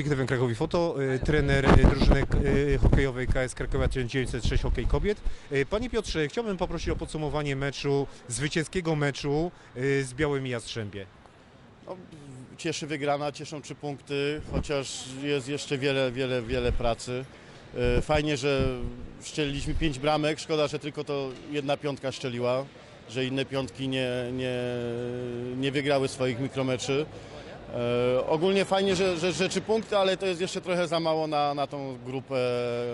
obiektywem Krakowi Foto, y, trener y, drużyny y, hokejowej KS Krakowa 1906 Hokej Kobiet. Panie Piotrze, chciałbym poprosić o podsumowanie meczu, zwycięskiego meczu z Białymi Jastrzębie. No, cieszy wygrana, cieszą trzy punkty, chociaż jest jeszcze wiele, wiele, wiele pracy. Fajnie, że szczeliliśmy pięć bramek, szkoda, że tylko to jedna piątka szczeliła, że inne piątki nie, nie, nie wygrały swoich mikromeczy. E, ogólnie fajnie, że, że, że punkty, ale to jest jeszcze trochę za mało na, na tą grupę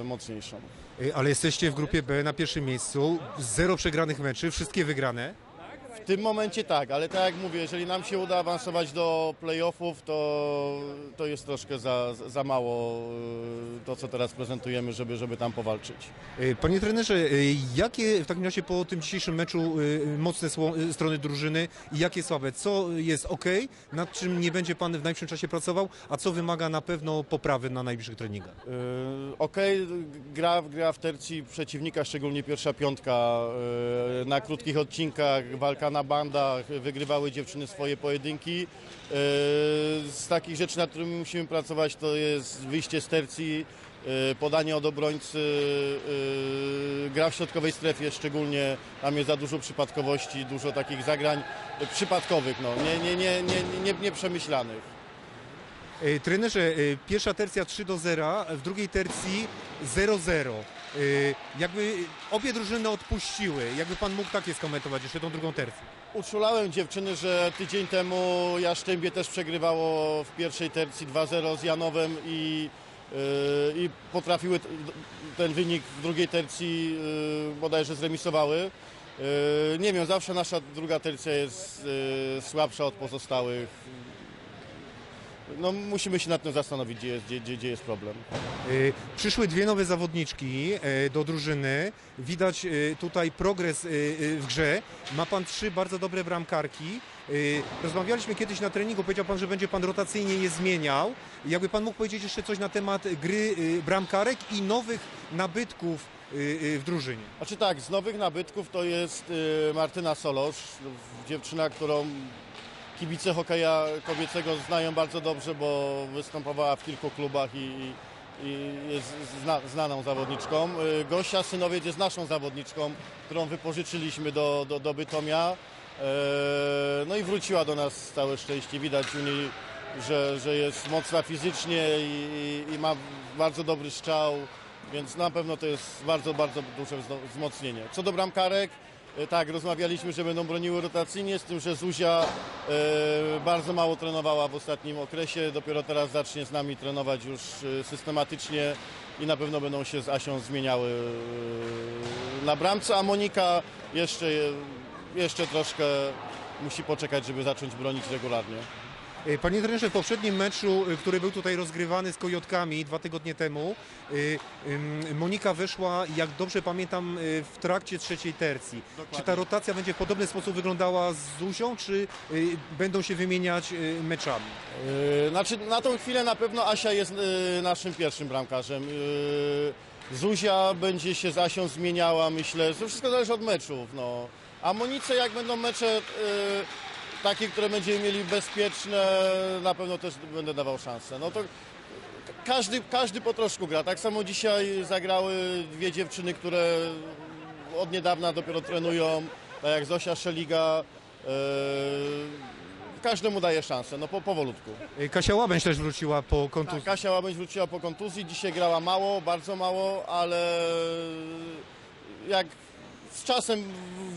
mocniejszą. Y, Ale jesteście w grupie B na pierwszym miejscu, zero przegranych meczy, wszystkie wygrane. W tym momencie tak, ale tak jak mówię, jeżeli nam się uda awansować do playoffów, to, to jest troszkę za, za mało y, to, co teraz prezentujemy, żeby, żeby tam powalczyć. Y, Panie trenerze, y, jakie w takim razie po tym dzisiejszym meczu mocne strony drużyny i jakie słabe? Co jest ok, nad czym nie będzie Pan w najbliższym czasie pracował, a co wymaga na pewno poprawy na najbliższych treningach? Okej, gra, gra w tercji przeciwnika, szczególnie pierwsza piątka. Na krótkich odcinkach, walka na bandach, wygrywały dziewczyny swoje pojedynki. Yy, Z takich rzeczy, nad którymi musimy pracować, to jest wyjście z tercji, yy, podanie od obrońcy, yy, gra w środkowej strefie szczególnie. Tam jest za dużo przypadkowości, dużo takich zagrań przypadkowych, no, nie, nie, nie, nie, nie, nieprzemyślanych. Trenerze, pierwsza tercja 3 do 0, w drugiej tercji 0-0. Y, Jakby obie drużyny odpuściły. Jakby Pan mógł takie skomentować jeszcze tą drugą tercję? Uczulałem dziewczyny, że tydzień temu Jaszczębie też przegrywało w pierwszej tercji 2-0 z Janowem i, yy, i potrafiły ten wynik w drugiej tercji yy, bodajże zremisowały. Nie wiem, zawsze nasza druga tercja jest słabsza od pozostałych. No, musimy się nad tym zastanowić, gdzie jest, gdzie, gdzie, gdzie jest problem. Y, Przyszły dwie nowe zawodniczki y, do drużyny. Widać y, tutaj progres w grze. Ma pan trzy bardzo dobre bramkarki. Rozmawialiśmy kiedyś na treningu, powiedział pan, że będzie pan rotacyjnie je zmieniał. Jakby pan mógł powiedzieć jeszcze coś na temat gry bramkarek i nowych nabytków w drużynie. Znaczy tak, z nowych nabytków to jest Martyna Solosz, dziewczyna, którą kibice hokeja kobiecego znają bardzo dobrze, bo występowała w kilku klubach i, i jest zna, znaną zawodniczką. Y, Gosia Synowiec jest naszą zawodniczką, którą wypożyczyliśmy do, do, do Bytomia. E, No i wróciła do nas całe szczęście. Widać u niej, że, że jest mocna fizycznie i, i, ma bardzo dobry strzał, więc na pewno to jest bardzo, bardzo duże wzmocnienie. Co do bramkarek, tak, rozmawialiśmy, że będą broniły rotacyjnie, z tym, że Zuzia e, bardzo mało trenowała w ostatnim okresie, dopiero teraz zacznie z nami trenować już e, systematycznie i na pewno będą się z Asią zmieniały e, na bramce, a Monika jeszcze, jeszcze troszkę musi poczekać, żeby zacząć bronić regularnie. Y, Panie trenerze, w poprzednim meczu, y, który był tutaj rozgrywany z Kojotkami dwa tygodnie temu, ym, Monika weszła, jak dobrze pamiętam, w trakcie trzeciej tercji. Dokładnie. Czy ta rotacja będzie w podobny sposób wyglądała z Zuzią, czy będą się wymieniać meczami? Znaczy na tą chwilę na pewno Asia jest naszym pierwszym bramkarzem. Zuzia będzie się z Asią zmieniała, myślę. To wszystko zależy od meczów. No. A Monice, jak będą mecze yy, takie, które będziemy mieli bezpieczne, na pewno też będę dawał szansę. No to każdy, każdy po troszku gra. Tak samo dzisiaj zagrały dwie dziewczyny, które od niedawna dopiero trenują, tak jak Zosia Szeliga. Yy, każdemu daje szansę, no po, powolutku. Y, Kasia Łabęź też wróciła po Tak, kontuzji. Kasia Łabędź wróciła po kontuzji, dzisiaj grała mało, bardzo mało, ale jak z czasem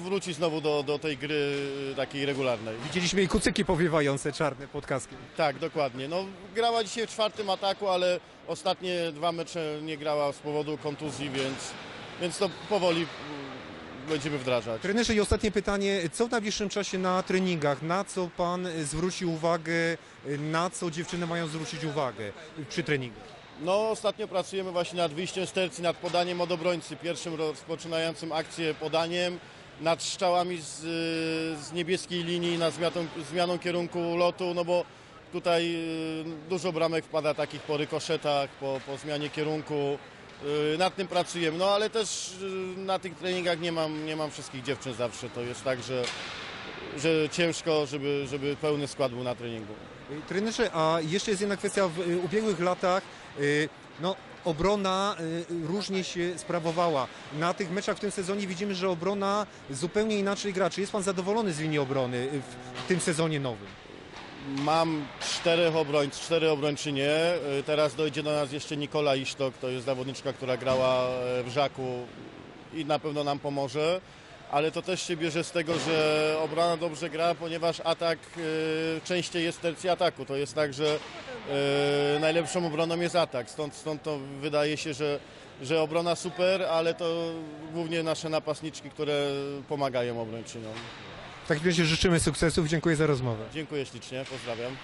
wróci znowu do, do tej gry takiej regularnej. Widzieliśmy jej kucyki powiewające czarne pod kaskiem. Tak, dokładnie. No, grała dzisiaj w czwartym ataku, ale ostatnie dwa mecze nie grała z powodu kontuzji, więc, więc to powoli mm, będziemy wdrażać. Trenerze, i ostatnie pytanie. Co w najbliższym czasie na treningach? Na co pan y, zwróci uwagę? y, Na co dziewczyny mają zwrócić uwagę y, przy treningu? No, ostatnio pracujemy właśnie nad wyjściem z tercji, nad podaniem od obrońcy, pierwszym rozpoczynającym akcję podaniem, nad strzałami z, z niebieskiej linii, nad zmiatą, zmianą kierunku lotu, no bo tutaj y, dużo bramek wpada takich po rykoszetach, po, po zmianie kierunku. Y, Nad tym pracujemy, no ale też y, na tych treningach nie mam, nie mam wszystkich dziewczyn zawsze. To jest tak, że że ciężko, żeby, żeby pełny skład był na treningu. Y, Trenerze, a jeszcze jest jedna kwestia. W y, ubiegłych latach y, no, obrona różnie się sprawowała. Na tych meczach w tym sezonie widzimy, że obrona zupełnie inaczej gra. Czy jest Pan zadowolony z linii obrony w, tym sezonie nowym? Mam czterech obrońców, cztery obrończynie. Teraz dojdzie do nas jeszcze Nikola Isztok, to jest zawodniczka, która grała e, w Żaku i na pewno nam pomoże. Ale to też się bierze z tego, że obrona dobrze gra, ponieważ atak y, częściej jest tercji ataku. To jest tak, że y, najlepszą obroną jest atak. Stąd, stąd to wydaje się, że, że obrona super, ale to głównie nasze napastniczki, które pomagają obrończyniom. W takim razie życzymy sukcesów. Dziękuję za rozmowę. Dziękuję ślicznie, pozdrawiam.